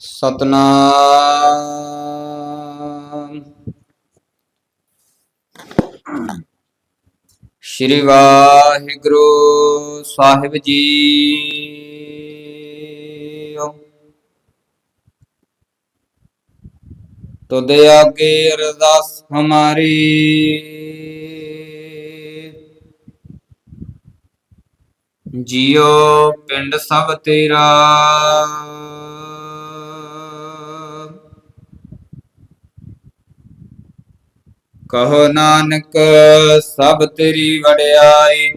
ਸਤਨਾਮ। ਸ਼੍ਰੀ ਵਾਹਿਗੁਰੂ ਸਾਹਿਬ ਜੀ। ਤੁਧ ਆਗੇ ਅਰਦਾਸ ਹਮਾਰੀ। ਜਿਉ ਪਿੰਡ ਸਭ ਤੇਰਾ। ਕਹੋ ਨਾਨਕ, ਸਭ ਤੇਰੀ ਵਡਿਆਈ।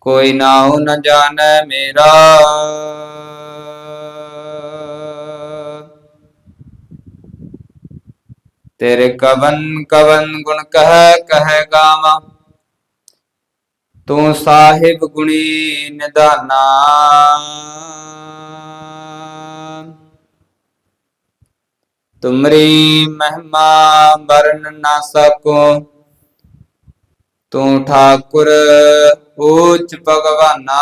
ਕੋਈ ਨਾਉ ਨ ਜਾਣੈ ਮੇਰਾ। ਤੇਰੇ ਕਵਨ ਕਵਨ ਗੁਣ ਕਹਿ ਕਹਿ ਗਾਵਾਂ। ਤੂੰ ਸਾਹਿਬ ਗੁਣੀ ਨਿਦਾਨਾ ਤੁਮਰੀ ਮਹਿਮਾ ਵਰਨ ਨਾ ਸਕੋ। ਤੂੰ ਠਾਕੁਰ ਉੱਚ ਭਗਵਾਨਾ।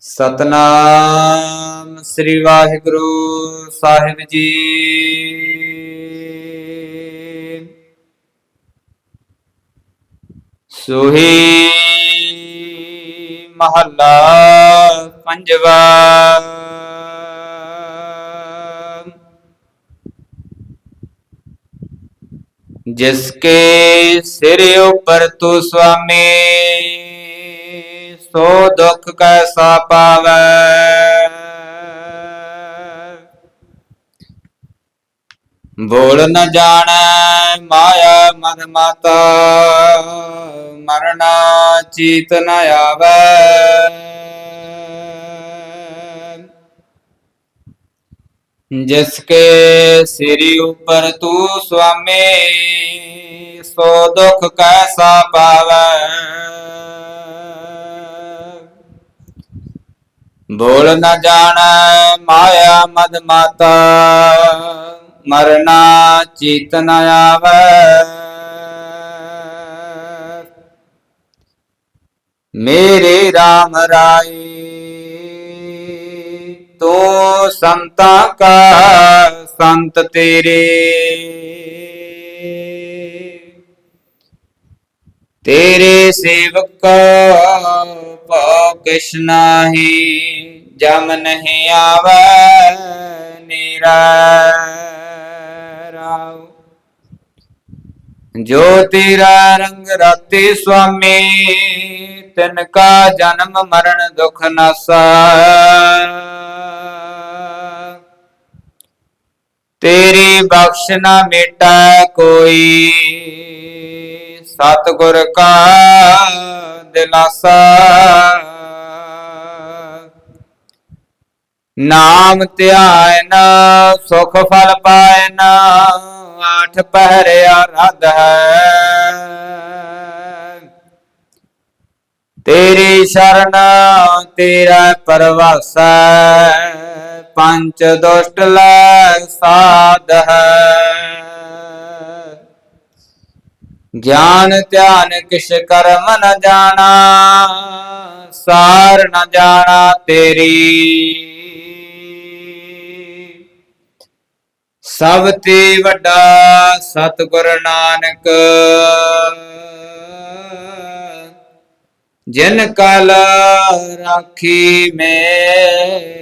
ਸਤਨਾਮ ਸ੍ਰੀ ਵਾਹਿਗੁਰੂ ਸਾਹਿਬ ਜੀ। ਸੁਹੀ ਮਹੱਲਾ ਪੰਜਵਾ ਜਿਸਕੇ ਸਿਰ ਉਪਰ ਤੂੰ ਸੁਆਮੀ ਸੋ ਦੁੱਖ ਕੈਸਾ ਪਾਵੈ ਬੋਲ ਨ ਜਾਣੈ ਮਾਇਆ ਮਦ ਮਾਤਾ ਮਰਨਾ ਚੀਤ ਨ ਆਵੈ ਜਿਸਕੇ ਸਿਰੀ ਉਪਰ ਤੂੰ ਸੁਆਮੀ, ਸੋ ਦੁਖ ਕੈਸਾ ਪਾਵੈ? ਬੋਲ ਨ ਜਾਣੈ ਮਾਇਆ ਮਦ ਮਾਤਾ, ਮਰਨਾ ਚੀਤ ਨ ਆਵੈ। ਮੇਰੇ RAM ਰਾਈ ਤੂੰ ਸੰਤਾਂ ਕਾ ਸੰਤ ਤੇਰੇ। ਤੇਰੇ ਸੇਵਕ ਭਉ ਕਿਛ ਨਾਹੀ, ਜਮ ਨਹੀਂ ਆਵੈ ਨੀਰਾ ਜੋ ਤੇਰਾ ਰੰਗ ਰਾਤੇ ਸੁਆਮੀ, ਤਿਨ ਕਾ ਜਨਮ ਮਰਨ ਦੁਖ ਨਾਸਾ। ਤੇਰੀ ਬਖਸ਼ ਨਾ ਮੇਟਾ ਕੋਈ। ਸਤਿਗੁਰ ਕਾ ਦਿਲਾਸਾ। ਨਾਮ ਧਿਆਇ ਨਾ, ਸੁਖ ਫਲ ਪਾਇ ਨਾ। ਆਠ ਪਹਿਰਿਆ ਰਦ ਹੈ। ਤੇਰੀ ਸ਼ਰਨ, ਤੇਰਾ ਪਰਵਾਸਾ। ਪੰਚ ਦੁਸ਼ਟ ਲੈ ਸਾਧ ਹੈ। ਗਿਆਨ ਧਿਆਨ ਕਿਛ ਕਰਮ ਨ ਜਾਣਾ, ਸਾਰ ਨ ਜਾਣਾ ਤੇਰੀ। ਸਭ ਤੇ ਵੱਡਾ ਸਤਿਗੁਰ ਨਾਨਕ, ਜਿਨ ਕਲ ਰਾਖੀ ਮੇ